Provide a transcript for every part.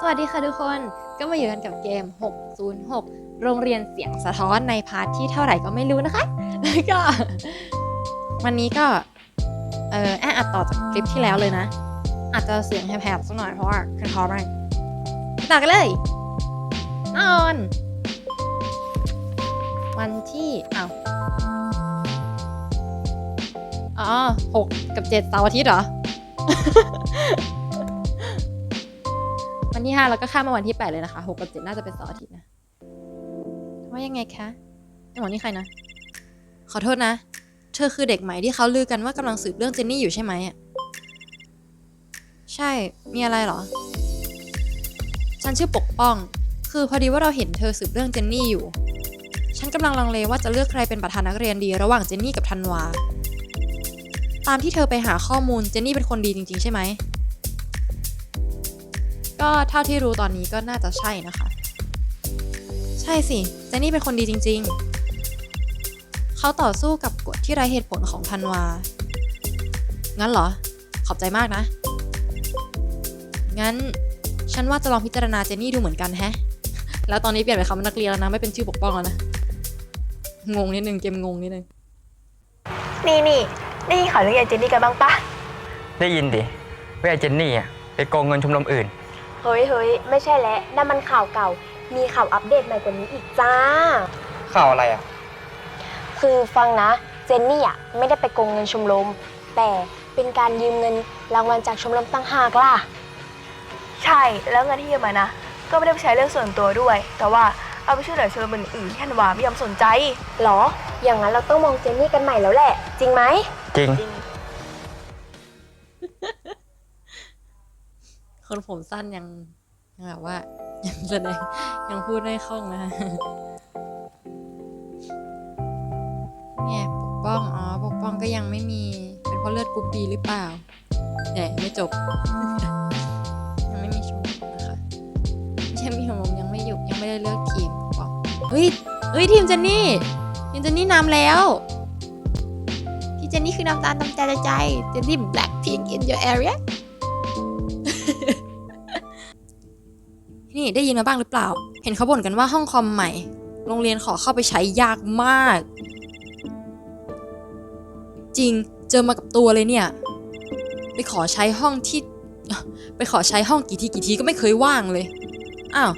สวัสดีค่ะทุกคนก็มาอยู่กันกับเกม 606 โรงเรียนเสียงสะท้อนในพาร์ทที่เท่าไหร่ก็ไม่รู้นะคะ แล้วก็ วันนี้ก็ เออแออัดต่อจากคลิปที่แล้วเลยนะ อาจจะเสียงแหบๆสักหน่อยเพราะว่าคืองคอมากต่อกันเลย นอน วันที่อ้าวอ๋อหกกับเจ็ดเสาร์อาทิตย์เหรอ วันที่ห้าแล้วก็ข้ามมาวันที่แปดเลยนะคะหกกับเจ็ดน่าจะเป็นเสาร์อาทิตย์นะว่ายังไงคะไอหมอนี่ใครนะ ขอโทษนะ เธอคือเด็กใหม่ที่เขาลือกันว่ากำลังสืบเรื่องเจนนี่อยู่ใช่ไหมอะใช่ มีอะไรเหรอ ฉันชื่อปกป้อง คือพอดีว่าเราเห็นเธอสืบเรื่องเจนนี่อยู่ ฉันกำลังลังเลว่าจะเลือกใครเป็นประธานนักเรียนดีระหว่างเจนนี่กับธันวา ตามที่เธอไปหาข้อมูลเจนนี่เป็นคนดีจริง ๆ ใช่ไหม ก็เท่าที่รู้ตอนนี้ก็น่าจะใช่นะคะ ใช่สิเจนนี่เป็นคนดีจริง ๆ เขาต่อสู้กับกฎที่ไร้เหตุผลของธันวา งั้นเหรอ ขอบใจมากนะ งั้นฉันว่าจะลองพิจารณาเจนนี่ดูเหมือนกันแฮะ แล้วตอนนี้เปลี่ยนเป็นคำว่านักเรียนแล้วนะไม่เป็นชื่อปกป้องแล้วนะ งงนิดนึงเกมงงนิดนึง นี่นี่ได้ยินข่าวเรื่องยายเจนนี่กันบ้างปะได้ยินดิว่าไอ้เจนนี่อะไปโกงเงินชมรมอื่น เฮ้ยเฮ้ยไม่ใช่แล้วนั่นมันข่าวเก่า มีข่าวอัปเดตใหม่กว่านี้อีกจ้า ข่าวอะไรอะ คือฟังนะ เจนนี่อะไม่ได้ไปโกงเงินชมรม แต่เป็นการยืมเงินรางวัลจากชมรมตั้งหากล่ะ ใช่ แล้วเงินที่ยืมมานะ ก็ไม่ได้ไปใช้เรื่องส่วนตัวด้วย แต่ว่าเอาไปช่วยเหลือชมรมอื่นๆที่ธันวาไม่ยอมสนใจ หรอ อย่างนั้นเราต้องมองเจนนี่กันใหม่แล้วแหละ จริงไหม จริง คนผมสั้นยังยังแบบว่ายังแสดงยังพูดได้คล่องนะเนี่ยปกป้องอ๋อปกป้องก็ยังไม่มี เป็นเพราะเลือดกรุ๊ปบีหรือเปล่าแต่ไม่จบ ยังไม่มีชมรมนะคะไม่ใช่มีชมรมยังไม่อยู่ยังไม่ได้เลือกทีมปกป้องเฮ้ยเฮ้ยทีมเจนนี่ทีมเจนนี่นำแล้วพี่เจนนี่คือน้ำตาลน้ำใจใจเจนนี่ Blackpink in your area นี่ได้ยินมาบ้างหรือเปล่า เห็นเขาบ่นกันว่าห้องคอมใหม่ โรงเรียนขอเข้าไปใช้ยากมาก จริงเจอมากับตัวเลยเนี่ย ไปขอใช้ห้องที่ ไปขอใช้ห้องกี่ทีกี่ทีก็ไม่เคยว่างเลย อ้าว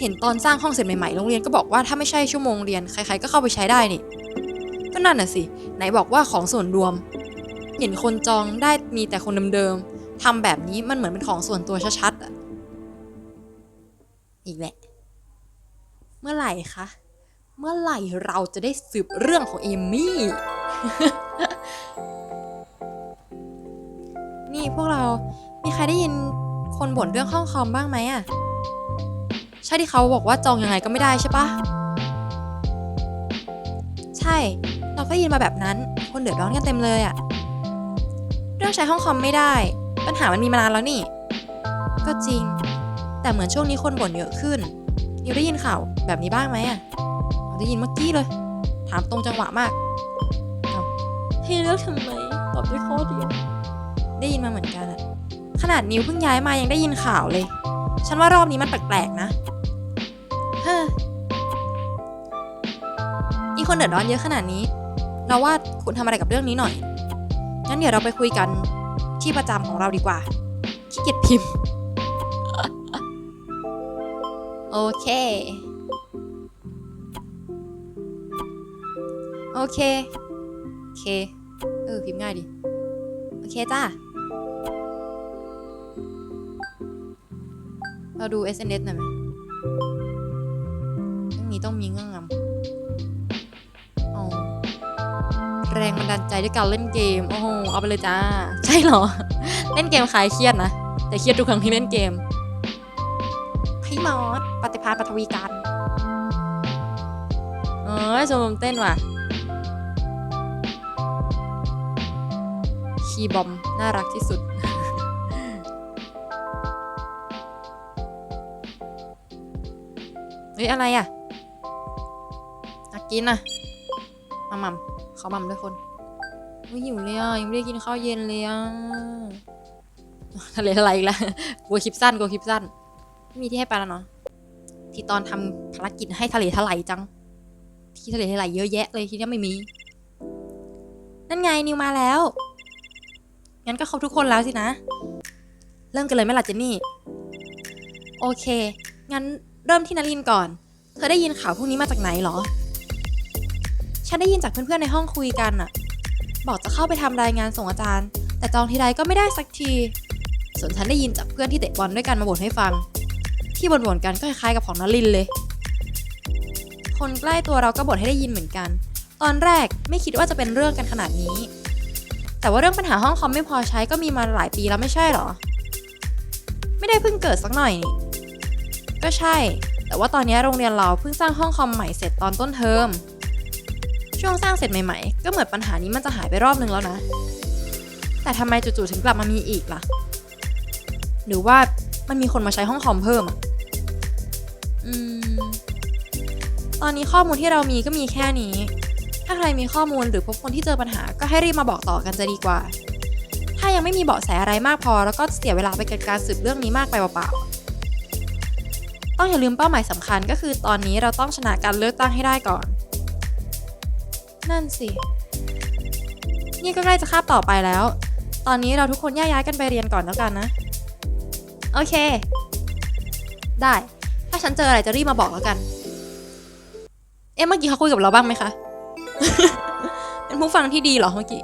เห็นตอนสร้างห้องเสร็จใหม่ๆ โรงเรียนก็บอกว่าถ้าไม่ใช่ชั่วโมงเรียนใครๆก็เข้าไปใช้ได้นี่ ก็นั่นน่ะสิ ไหนบอกว่าของส่วนรวม เห็นคนจองได้มีแต่คนเดิมๆทำแบบนี้มันเหมือนเป็นของส่วนตัวชัด เมื่อไหร่คะ เมื่อไหร่เราจะได้สืบเรื่องของเอมี่ นี่พวกเรา มีใครได้ยินคนบ่นเรื่องห้องคอมบ้างไหมอะใช่ที่เขาบอกว่าจองยังไงก็ไม่ได้ใช่ปะใช่ เราก็ยินมาแบบนั้น คนเดือดร้อนกันเต็มเลยอะเรื่องใช้ห้องคอมไม่ได้ ปัญหามันมีมานานแล้วนี่ ก็จริง แต่เหมือนช่วงนี้คนบ่นเยอะขึ้น นิวได้ยินข่าวแบบนี้บ้างไหมอะอ๋อได้ยินเมื่อกี้เลย ถามตรงจังหวะมากอ้าวให้เลือกทำไมตอบด้วยข้อเดียว ได้ยินมาเหมือนกันอะขนาดนิวเพิ่งย้ายมายังได้ยินข่าวเลย ฉันว่ารอบนี้มันแปลกๆนะ เฮ้อมีคนเดือดร้อนเยอะขนาดนี้ เราว่าคุณทำอะไรกับเรื่องนี้หน่อย งั้นเดี๋ยวเราไปคุยกันที่ประจำของเราดีกว่าขี้เกียจพิมพ์ โอเค โอเค โอเค เออ พิมพ์ง่ายดิ โอเคจ้า เราดู SNS หน่อยไหมเรื่องนี้ต้องมีเงื่อนงำเอาแรงบันดาลใจด้วยการเล่นเกม โอ้โห เอาไปเลยจ้า ใช่เหรอ เล่นเกมคลายเครียดนะ แต่เครียดทุกครั้งที่เล่นเกม พี่มอสปฏิภาณปฐวีการเออชมรมเต้นว่ะ คีย์บอม น่ารักที่สุด เฮ้ย อะไรอะอยากกินอะมามัมเขามัมด้วยคนไม่หิวเลยอะ ยังไม่ได้กินข้าวเย็นเลยอะทะเลอะไรอีกแล้วกลัวคลิปสั้นกลัวคลิปสั้น ม่มีที่ให้ไปแล้วเนาะที่ตอนทำภารกิจให้ทะเลถลายจัง ที่ทะเลถลายเยอะแยะเลยที่นี่ไม่มี นั่นไงนิวมาแล้ว งั้นก็ครบทุกคนแล้วสินะ เริ่มกันเลยไหมล่ะเจนนี่ โอเค งั้นเริ่มที่นลินก่อน เธอได้ยินข่าวพวกนี้มาจากไหนเหรอ ฉันได้ยินจากเพื่อนๆในห้องคุยกันอะบอกจะเข้าไปทำรายงานส่งอาจารย์ แต่จองทีไรก็ไม่ได้สักที ส่วนฉันได้ยินจากเพื่อนที่เตะบอลด้วยกันมาบ่นให้ฟัง ที่บ่นๆกันก็คล้ายๆกับของนลินเลย คนใกล้ตัวเราก็บ่นให้ได้ยินเหมือนกัน ตอนแรกไม่คิดว่าจะเป็นเรื่องกันขนาดนี้ แต่ว่าเรื่องปัญหาห้องคอมไม่พอใช้ก็มีมาหลายปีแล้วไม่ใช่หรอ ไม่ได้เพิ่งเกิดสักหน่อยนี่ก็ใช่ แต่ว่าตอนนี้โรงเรียนเราเพิ่งสร้างห้องคอมใหม่เสร็จตอนต้นเทอม ช่วงสร้างเสร็จใหม่ๆ ก็เหมือนปัญหานี้มันจะหายไปรอบนึงแล้วนะ แต่ทำไมจู่ๆถึงกลับมามีอีกล่ะ หรือว่ามันมีคนมาใช้ห้องคอมเพิ่มอะอืม ตอนนี้ข้อมูลที่เรามีก็มีแค่นี้ ถ้าใครมีข้อมูลหรือพบคนที่เจอปัญหาก็ให้รีบมาบอกต่อกันจะดีกว่า ถ้ายังไม่มีเบาะแสอะไรมากพอ แล้วก็เสียเวลาไปกับการสืบเรื่องนี้มากไปเปล่าๆ ต้องอย่าลืมเป้าหมายสำคัญก็คือตอนนี้เราต้องชนะการเลือกตั้งให้ได้ก่อน นั่นสิ นี่ก็ใกล้จะคาบต่อไปแล้ว ตอนนี้เราทุกคนแยกย้ายกันไปเรียนก่อนแล้วกันนะ โอเค ได้ ถ้าฉันเจออะไรจะรีบมาบอกแล้วกัน เอ๊ะเมื่อกี้เขาคุยกับเราบ้างไหมคะ เป็นผู้ฟังที่ดีเหรอเมื่อกี้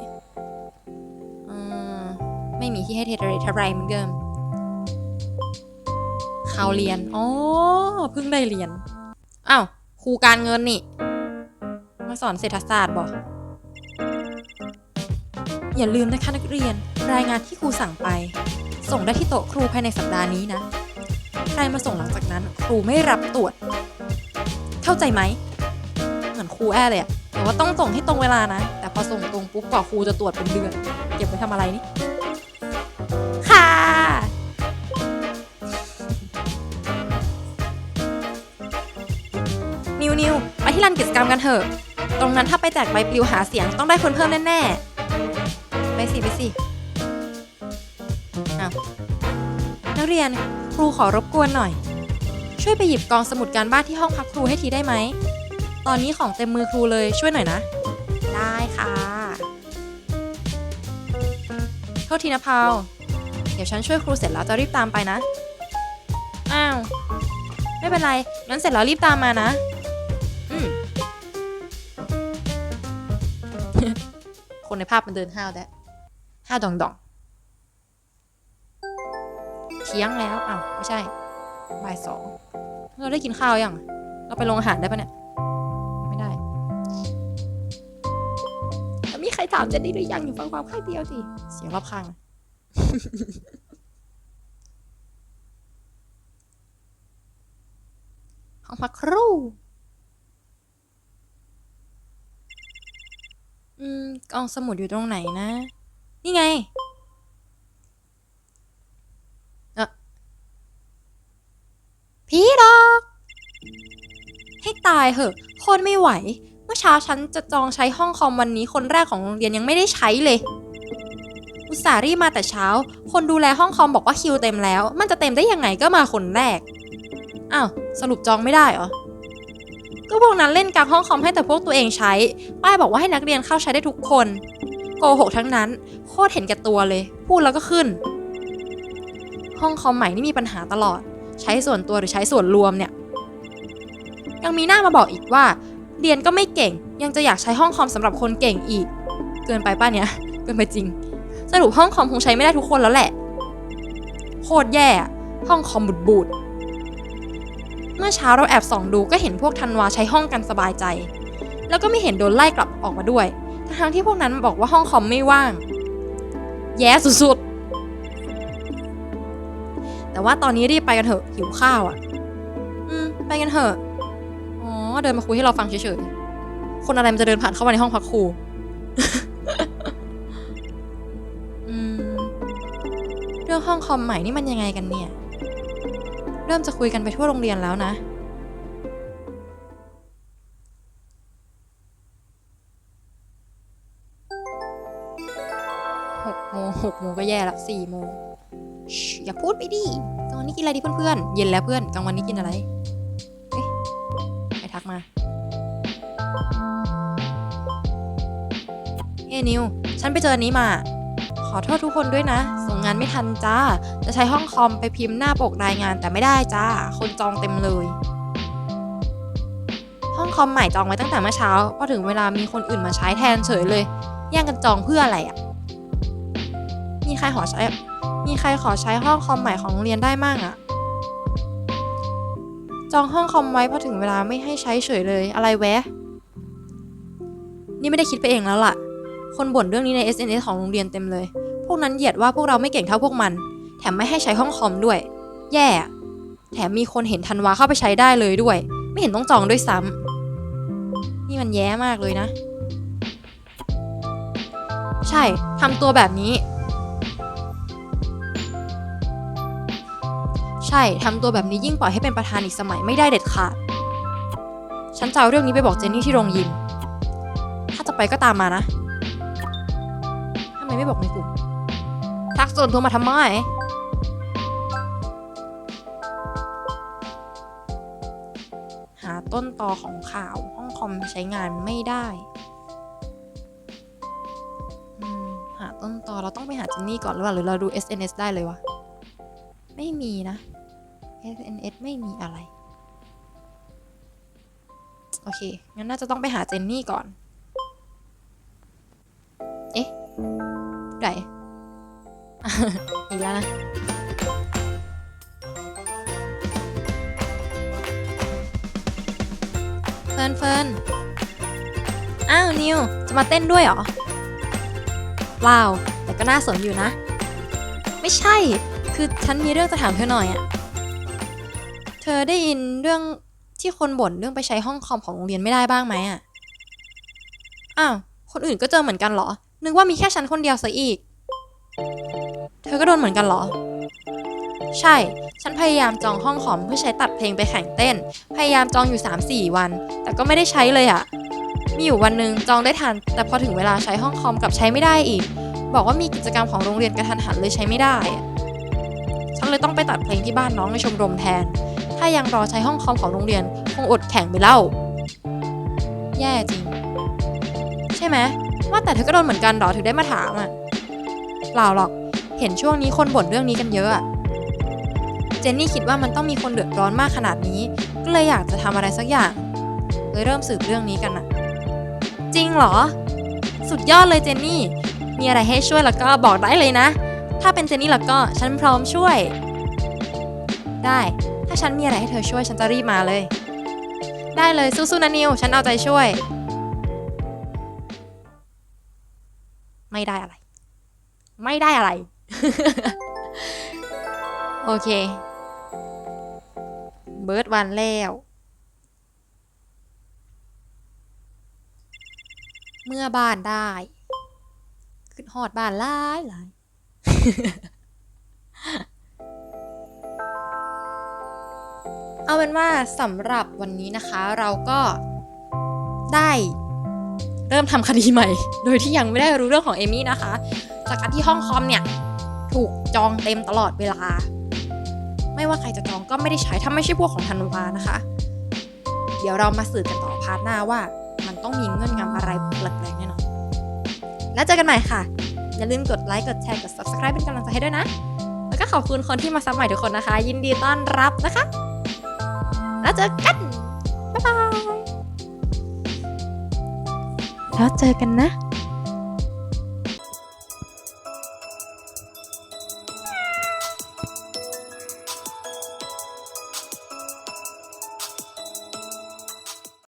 ไม่มีที่ให้เทเรทอะไรเหมือนเดิมเขาเรียน อ๋อ เพิ่งได้เรียน อ้าว ครูการเงินนี่ มาสอนเศรษฐศาสตร์บอกอย่าลืมนะคะนักเรียน รายงานที่ครูสั่งไป ส่งได้ที่โต๊ะครูภายในสัปดาห์นี้นะ ใครมาส่งหลังจากนั้น ครูไม่รับตรวจ เข้าใจไหม เหมือนครูแอ้เลยอะแต่ว่าต้องส่งให้ตรงเวลานะ แต่พอส่งตรงปุ๊บกว่าครูจะตรวจเป็นเดือน เก็บไว้ทำอะไรนี่ ค่ะ นิวนิวไปที่ลานกิจกรรมกันเถอะ ตรงนั้นถ้าไปแจกใบปลิวหาเสียงต้องได้คนเพิ่มแน่ๆ ไปสิ ไปสิ อ้าว นักเรียน รูขอรบกวนหน่อย ช่วยไปหยิบกองสมุดการบ้านที่ห้องพักครูให้ทีได้ไหม ตอนนี้ของเต็มมือครูเลยช่วยหน่อยนะ ได้ค่ะ โทษทีนะพาวเดี๋ยวฉันช่วยครูเสร็จแล้วจะรีบตามไปนะ อ้าว ไม่เป็นไรงั้นเสร็จแล้วรีบตามมานะ อืม คนในภาพมันเดินห้าวแด้ห้าวดองดอง เที่ยงแล้วอ้าวไม่ใช่บ่ายสองเราได้กินข้าวยังเราไปโรงอาหารได้ปะเนี่ยไม่ได้แล้วมีใครถามเจนนี่หรือยังอยู่ฟังความข้างเดียวสิเสียงรอบข้างห้องพักครูอืมกองสมุดอยู่ตรงไหนนะ นี่ไง เออ พี่ดอก ให้ตายเหอะโคนไม่ไหว เมื่อเช้าฉันจะจองใช้ห้องคอมวันนี้คนแรกของโรงเรียนยังไม่ได้ใช้เลย อุตส่าห์รีบมาแต่เช้า คนดูแลห้องคอมบอกว่าคิวเต็มแล้ว มันจะเต็มได้ยังไงก็มาคนแรก อ้าวสรุปจองไม่ได้เหรอ ก็พวกนั้นเล่นกลางห้องคอมให้แต่พวกตัวเองใช้ ป้ายบอกว่าให้นักเรียนเข้าใช้ได้ทุกคน โกหกทั้งนั้น โคตรเห็นแก่ตัวเลย พูดแล้วก็ขึ้น ห้องคอมใหม่นี่มีปัญหาตลอด ใช้ส่วนตัวหรือใช้ส่วนรวมเนี่ยยังมีหน้ามาบอกอีกว่า เรียนก็ไม่เก่ง ยังจะอยากใช้ห้องคอมสำหรับคนเก่งอีก เกินไปป้าเนี่ยเกินไปจริง สรุปห้องคอมคงใช้ไม่ได้ทุกคนแล้วแหละ โคตรแย่ ห้องคอมบูดบูดเมื่อเช้าเราแอบส่องดูก็เห็นพวกธันวาใช้ห้องกันสบายใจ แล้วก็ไม่เห็นโดนไล่กลับออกมาด้วย ทั้งที่พวกนั้นบอกว่าห้องคอมไม่ว่าง แย่สุดๆ แต่ว่าตอนนี้รีบไปกันเถอะหิวข้าวอะ อืม ไปกันเถอะ อ๋อ เดินมาคุยให้เราฟังเฉยๆ คนอะไรมันจะเดินผ่านเข้ามาในห้องพักครู อืม เรื่องห้องคอมใหม่นี่มันยังไงกันเนี่ย เริ่มจะคุยกันไปทั่วโรงเรียนแล้วนะหกโมงหกโมงก็แย่ละสี่โมงชิ อย่าพูดไปดิกลางวันนี้กินอะไรดีเพื่อนๆ เย็นแล้วเพื่อนกลางวันนี้กินอะไรเอ๊ะใครทักมาเฮ้นิว ฉันไปเจออันนี้มา ขอโทษทุกคนด้วยนะ ส่งงานไม่ทันจ้า จะใช้ห้องคอมไปพิมพ์หน้าปกรายงานแต่ไม่ได้จ้า คนจองเต็มเลย ห้องคอมใหม่จองไว้ตั้งแต่เมื่อเช้า พอถึงเวลามีคนอื่นมาใช้แทนเฉยเลย แย่งกันจองเพื่ออะไรอะ่ะ มีใครขอใช้ มีใครขอใช้ห้องคอมใหม่ของโรงเรียนได้มั่งอะจองห้องคอมไว้พอถึงเวลาไม่ให้ใช้เฉยเลยอะไรแวะ นี่ไม่ได้คิดไปเองแล้วล่ะ คนบ่นเรื่องนี้ใน SNS ของโรงเรียนเต็มเลย พวกนั้นเหยียดว่าพวกเราไม่เก่งเท่าพวกมัน แถมไม่ให้ใช้ห้องคอมด้วย แย่ แถมมีคนเห็นธันวาเข้าไปใช้ได้เลยด้วย ไม่เห็นต้องจองด้วยซ้ำนี่มันแย่มากเลยนะ ใช่ทำตัวแบบนี้ ใช่ทำตัวแบบนี้ยิ่งปล่อยให้เป็นประธานอีกสมัยไม่ได้เด็ดขาด ฉันจะเอาเรื่องนี้ไปบอกเจนนี่ที่โรงยิม ถ้าจะไปก็ตามมานะทำไมไม่บอกในกลุ่มทักส่วนตัวมาทำไม หาต้นตอของข่าวห้องคอมใช้งานไม่ได้หาต้นตอเราต้องไปหาเจนนี่ก่อนหรือเปล่าหรือเราดู SNS ได้เลยวะ ไม่มีนะ SNS ไม่มีอะไร โอเค งั้นน่าจะต้องไปหาเจนนี่ก่อน เอ๊ะไหนอีกแล้วนะเฟิร์นเฟิร์นอ้าว นิว จะมาเต้นด้วยเหรอเปล่าแต่ก็น่าสนอยู่นะ ไม่ใช่ คือฉันมีเรื่องจะถามเธอหน่อยอะ อได้ยินเรื่องที่คนบ่นเรื่องไปใช้ห้องคอมของโรงเรียนไม่ได้บ้างไหมอะ อ้าว คนอื่นก็เจอเหมือนกันเหรอ นึกว่ามีแค่ฉันคนเดียวซะอีก เธอก็โดนเหมือนกันเหรอ ใช่ ฉันพยายามจองห้องคอมเพื่อใช้ตัดเพลงไปแข่งเต้น พยายามจองอยู่ 3-4 วัน แต่ก็ไม่ได้ใช้เลยอะมีอยู่วันหนึ่งจองได้ทัน แต่พอถึงเวลาใช้ห้องคอมกลับใช้ไม่ได้อีก บอกว่ามีกิจกรรมของโรงเรียนกระทันหันเลยใช้ไม่ได้ ฉันเลยต้องไปตัดเพลงที่บ้านน้องในชมรมแทน ถ้ายังรอใช้ห้องคอมของโรงเรียน คงอดแข่งไปเล่า แย่จริง ใช่ไหมว่าแต่เธอก็โดนเหมือนกันเหรอถึงได้มาถามอะเปล่าหรอก เห็นช่วงนี้คนบ่นเรื่องนี้กันเยอะอะเจนนี่คิดว่ามันต้องมีคนเดือดร้อนมากขนาดนี้ ก็เลยอยากจะทำอะไรสักอย่างเลยเริ่มสืบเรื่องนี้กันอะจริงเหรอ สุดยอดเลยเจนนี่ มีอะไรให้ช่วยแล้วก็บอกได้เลยนะ ถ้าเป็นเจนนี่แล้วก็ฉันพร้อมช่วย ได้ ถ้าฉันมีอะไรให้เธอช่วยฉันจะรีบมาเลย ได้เลยสู้ๆนะนิว ฉันเอาใจช่วย ไม่ได้อะไร ไม่ได้อะไร โอเค เบิร์ดวันแล้วเมื่อบ้านได้ ขึ้นหอดบ้านหลายหลาย เอาเป็นว่าสำหรับวันนี้นะคะเราก็ได้เริ่มทำคดีใหม่ โดยที่ยังไม่ได้รู้เรื่องของเอมี่นะคะจากการที่ห้องคอมเนี่ยถูกจองเต็มตลอดเวลา ไม่ว่าใครจะจองก็ไม่ได้ใช้ถ้าไม่ใช่พวกของธันวานะคะ เดี๋ยวเรามาสืบกันต่อพาร์ทหน้าว่า มันต้องมีเงื่อนงำอะไรแปลกๆแน่นอนแล้วเจอกันใหม่ค่ะ อย่าลืมกดไลค์กดแชร์กด subscribe เป็นกำลังใจให้ด้วยนะ แล้วก็ขอบคุณคนที่มาซับใหม่ทุกคนนะคะ ยินดีต้อนรับนะคะ แล้วเจอกัน บ๊ายบาย แล้วเจอกันนะ